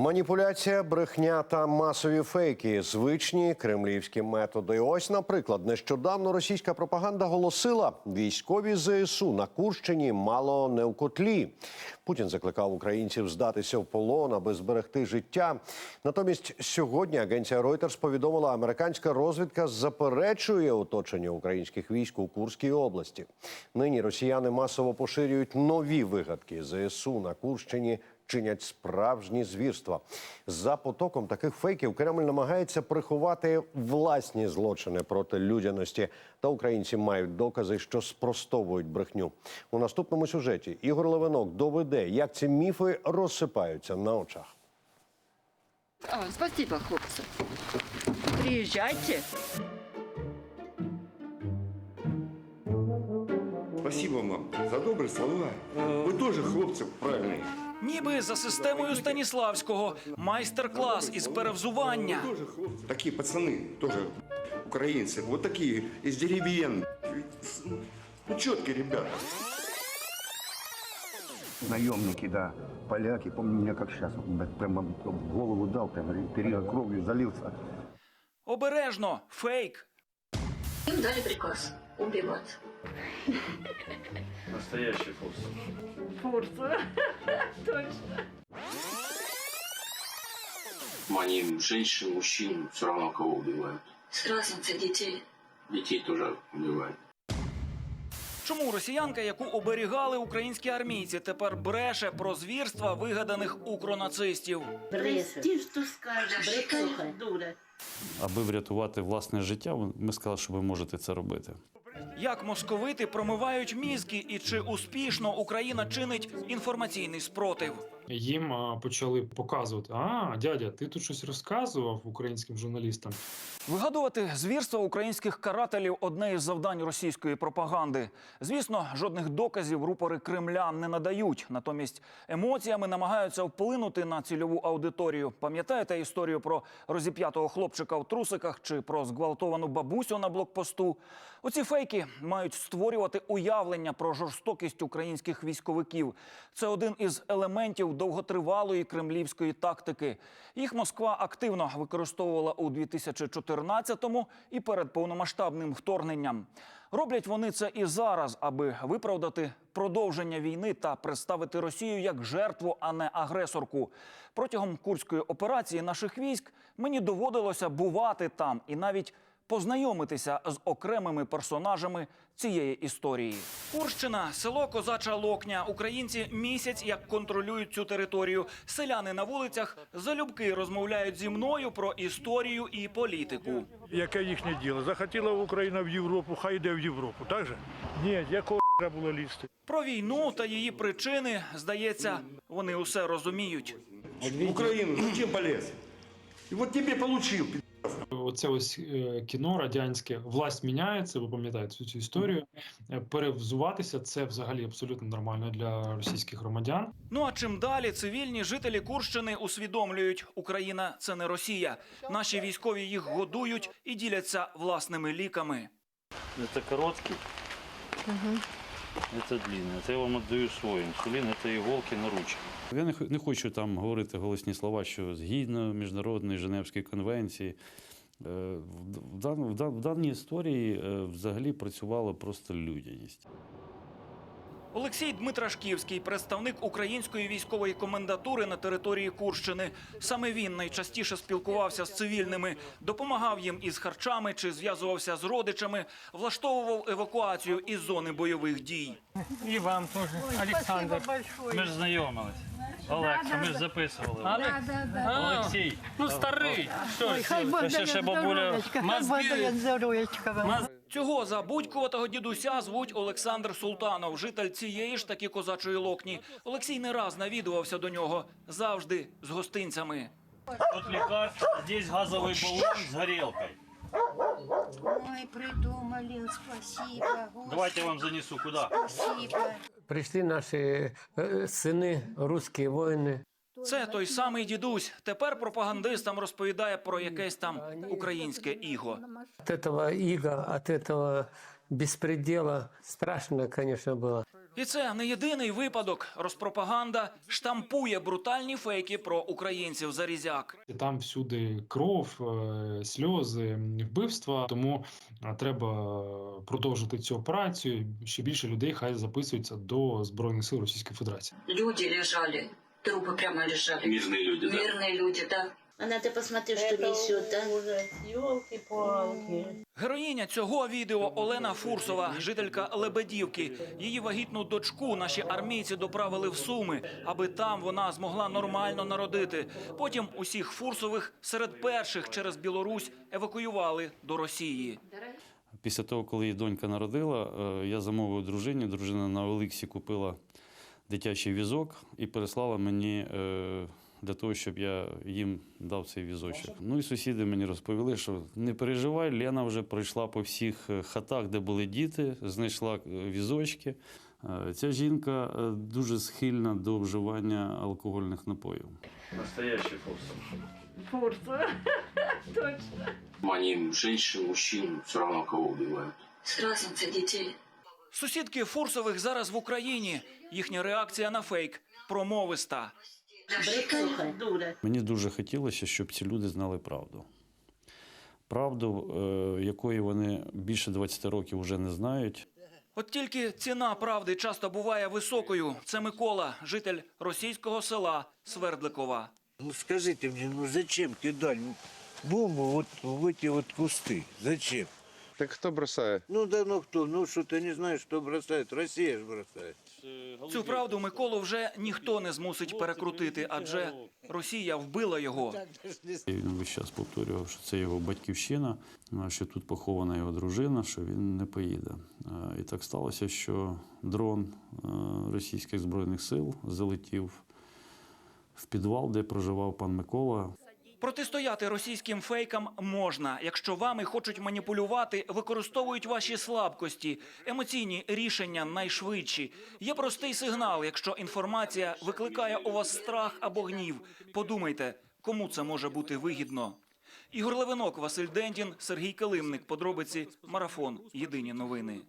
Маніпуляція, брехня та масові фейки звичні кремлівські методи. Ось, наприклад, нещодавно російська пропаганда голосила військові ЗСУ на Курщині мало не в котлі. Путін закликав українців здатися в полон, аби зберегти життя. Натомість сьогодні агенція Reuters повідомила, американська розвідка заперечує оточення українських військ у Курській області. Нині росіяни масово поширюють нові вигадки ЗСУ на Курщині чинять справжні звірства. За потоком таких фейків Кремль намагається приховати власні злочини проти людяності. Та українці мають докази, що спростовують брехню. У наступному сюжеті Ігор Левинок доведе, як ці міфи розсипаються на очах. А, спасибо, хлопцы. Приезжайте. Спасибо вам за добрі слова. Ви теж хлопці правильні. Ніби за системою Станіславського майстер-клас із перевзування. Такі пацани, теж українці. Вот такі, із дерев'ян. Ну, чіткі ребята. Наемники, да, поляки, помню меня как сейчас, прямо в голову дал, прям перья кровью залился. Обережно, фейк. Им дали приказ убивать. Настоящий фурс. Они женщин, мужчин, все равно кого убивают. С разницей детей. Детей тоже убивают. Чому росіянка, яку оберігали українські армійці, тепер бреше про звірства вигаданих укронацистів? Прости, що скажеш, дура. Аби врятувати власне життя, ми сказали, що ви можете це робити. Як московити промивають мізки, і чи успішно Україна чинить інформаційний спротив? Їм почали показувати: а, дядя, ти тут щось розказував українським журналістам. Вигадувати звірства українських карателів одне із завдань російської пропаганди. Звісно, жодних доказів рупори Кремля не надають. Натомість емоціями намагаються вплинути на цільову аудиторію. Пам'ятаєте історію про розіп'ятого хлопчика в трусиках чи про зґвалтовану бабусю на блокпосту? Оці фейки мають створювати уявлення про жорстокість українських військовиків. Це один із елементів довготривалої кремлівської тактики. Їх Москва активно використовувала у 2014-му і перед повномасштабним вторгненням. Роблять вони це і зараз, аби виправдати продовження війни та представити Росію як жертву, а не агресорку. Протягом курської операції наших військ мені доводилося бувати там і навіть познайомитися з окремими персонажами цієї історії. Курщина, село Козача Локня. Українці місяць як контролюють цю територію. Селяни на вулицях залюбки розмовляють зі мною про історію і політику. Яке їхнє діло? Захотіла Україна в Європу, хай йде в Європу, так же? Ні, якого треба було лізти? Про війну та її причини, здається, вони усе розуміють. Україну зачем полез? І от тебе получив. Оце ось е, кіно радянське, власть міняється. Ви пам'ятаєте цю, цю історію. Е, Перевзуватися це взагалі абсолютно нормально для російських громадян. Ну а чим далі цивільні жителі Курщини усвідомлюють, Україна це не Росія. Наші військові їх годують і діляться власними ліками. Це короткий, це длинний. Це я вам віддаю свій інсулін, це іголки на ручки. Я не хочу там говорити голосні слова, що згідно міжнародної Женевської конвенції. Е, В, в, дан- в, дан- в даній історії е, взагалі працювала просто людяність. Олексій Дмитрашківський, представник української військової комендатури на території Курщини. Саме він найчастіше спілкувався з цивільними, допомагав їм із харчами чи зв'язувався з родичами, влаштовував евакуацію із зони бойових дій. І вам теж, Олександр. Ми ж знайомились. Олекса, ми ж записували. Олексій. Ну старий. Що, Ще, бабуля. Цього забудькуватого дідуся звуть Олександр Султанов, житель цієї ж таки козачої локні. Олексій не раз навідувався до нього, завжди з гостинцями. Тут лекарство, здесь газовий баллон з горілкою. Ой, придумали, спасибо, Господи, Давайте я вам занесу. Куди? спасибо. Прийшли наші е, сини, русські воїни. Це той самий дідусь. Тепер пропагандистам розповідає про якесь там українське іго. От этого ига, от этого беспредела страшно, конечно, было. І це не єдиний випадок. Розпропаганда штампує брутальні фейки про українців зарізяк. І Там всюди кров, е, сльози, вбивства. Тому е, треба продовжити цю операцію. Ще більше людей хай записуються до збройних сил Російської Федерації. Люди лежали, трупы прямо лежали. Мирные люди, да? Мирные люди, да. Она ты посмотри, что несет, да? Героїня цього відео Олена Фурсова, жителька Лебедівки. Її вагітну дочку наші армійці доправили в Суми, аби там вона змогла нормально народити. Потім усіх фурсових серед перших через Білорусь евакуювали до Росії. Після того, коли її донька народила, е, я замовив дружині. Дружина на Олексі купила дитячий візок і переслала мені е, для того, щоб я їм дав цей візочок. Ну і сусіди мені розповіли, що не переживай, Лена вже пройшла по всіх е, хатах, де були діти, знайшла е, візочки. Ця жінка дуже схильна до вживання алкогольних напоїв. Настоящий фурсов. Фурса. Точно. Они женщин, мужчин, все равно кого убивают. С разницей детей. Сусідки Фурсових зараз в Україні. Їхня реакція на фейк промовиста. Брехуха. Дура. Мені дуже хотілося, щоб ці люди знали правду. Правду, е, якої вони більше 20 років вже не знають. От тільки ціна правди часто буває високою. Це Микола, житель російського села Свердликова. Ну скажите мне, ну зачем кидать бомбу вот в эти вот кусты? Зачем? Так кто бросает? Ну да ну кто? Ну что ты не знаешь, что бросает? Россия же бросает. Цю правду Миколу вже ніхто не змусить перекрутити, адже Росія вбила його. І він весь час повторював, що це його батьківщина, що тут похована його дружина, що він не поїде. І так сталося, що дрон е, російських збройних сил залетів в підвал, де проживав пан Микола. Протистояти російським фейкам можна, якщо вами хочуть маніпулювати, використовують ваші слабкості, емоційні рішення найшвидші. Є простий сигнал, якщо інформація викликає у вас страх або гнів. Подумайте, кому це може бути вигідно. Ігор Левинок, Василь Дендін, Сергій Килимник. Подробиці Марафон. Єдині новини.